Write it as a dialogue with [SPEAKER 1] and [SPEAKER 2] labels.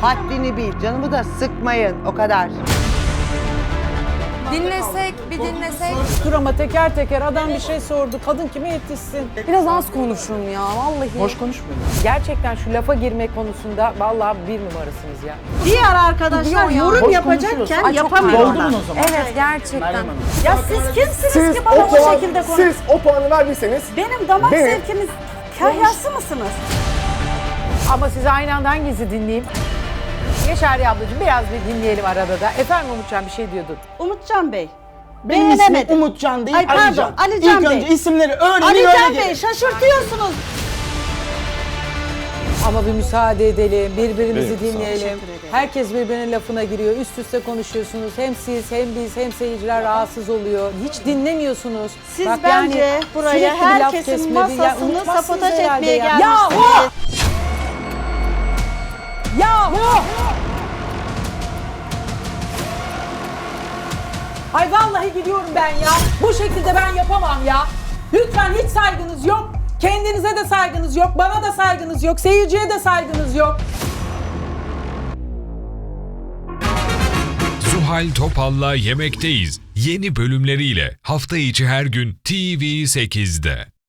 [SPEAKER 1] Haddini bil. Canımı da sıkmayın. O kadar.
[SPEAKER 2] Dinlesek, bir dinlesek.
[SPEAKER 3] Dur ama teker teker adam bir şey sordu. Kadın kime yetişsin?
[SPEAKER 2] Biraz az konuşun ya vallahi.
[SPEAKER 4] Boş konuşmuyorum.
[SPEAKER 3] Gerçekten şu lafa girme konusunda vallahi bir numarasınız ya.
[SPEAKER 5] Diğer arkadaşlar
[SPEAKER 2] ya.
[SPEAKER 5] yorum
[SPEAKER 4] Boş
[SPEAKER 5] yapacakken
[SPEAKER 4] konuşuyorsun.
[SPEAKER 2] Ay, çok
[SPEAKER 5] yapamıyorlar.
[SPEAKER 4] Doldurun o zaman.
[SPEAKER 2] Evet gerçekten.
[SPEAKER 4] Meryem Hanım.
[SPEAKER 5] Ya siz kimsiniz
[SPEAKER 6] Siz
[SPEAKER 5] ki bana
[SPEAKER 6] o
[SPEAKER 5] şekilde konuş?
[SPEAKER 6] siz o puanı verdiyseniz
[SPEAKER 5] Benim damak
[SPEAKER 6] Benim-
[SPEAKER 5] zevkiniz kahyası mısınız?
[SPEAKER 3] Ama size aynı anda hangisi dinleyeyim? Yaşari ablacığım biraz bir dinleyelim arada da. Efendim Umutcan bir şey diyordun.
[SPEAKER 5] Umutcan Bey.
[SPEAKER 4] Benim ismim
[SPEAKER 5] Beğenemedim.
[SPEAKER 4] Umutcan değil
[SPEAKER 5] Ay pardon,
[SPEAKER 4] Alican.
[SPEAKER 5] Alican
[SPEAKER 4] İlk
[SPEAKER 5] Bey.
[SPEAKER 4] önce isimleri öğrenin
[SPEAKER 5] Alican
[SPEAKER 4] öyle
[SPEAKER 5] Bey
[SPEAKER 4] gelin.
[SPEAKER 5] şaşırtıyorsunuz.
[SPEAKER 3] Ama bir müsaade edelim, birbirimizi
[SPEAKER 6] Evet, sağ
[SPEAKER 3] dinleyelim. Herkes birbirinin lafına giriyor, üst üste konuşuyorsunuz. Hem siz, hem biz, hem seyirciler rahatsız oluyor. Hiç dinlemiyorsunuz.
[SPEAKER 5] Siz
[SPEAKER 3] Bak
[SPEAKER 5] bence
[SPEAKER 3] yani
[SPEAKER 5] buraya
[SPEAKER 3] sürekli bir laf
[SPEAKER 5] herkesin
[SPEAKER 3] kesme, bir- ya
[SPEAKER 5] masasını
[SPEAKER 3] unutmazsınız
[SPEAKER 5] sabotaj
[SPEAKER 3] herhalde
[SPEAKER 5] etmeye
[SPEAKER 3] ya. Ay vallahi gidiyorum ben ya. Bu şekilde ben yapamam ya. Lütfen hiç saygınız yok. Kendinize de saygınız yok, bana da saygınız yok, seyirciye de saygınız yok.
[SPEAKER 7] Zuhal Topal'la Yemekteyiz yeni bölümleriyle hafta içi her gün TV8'de.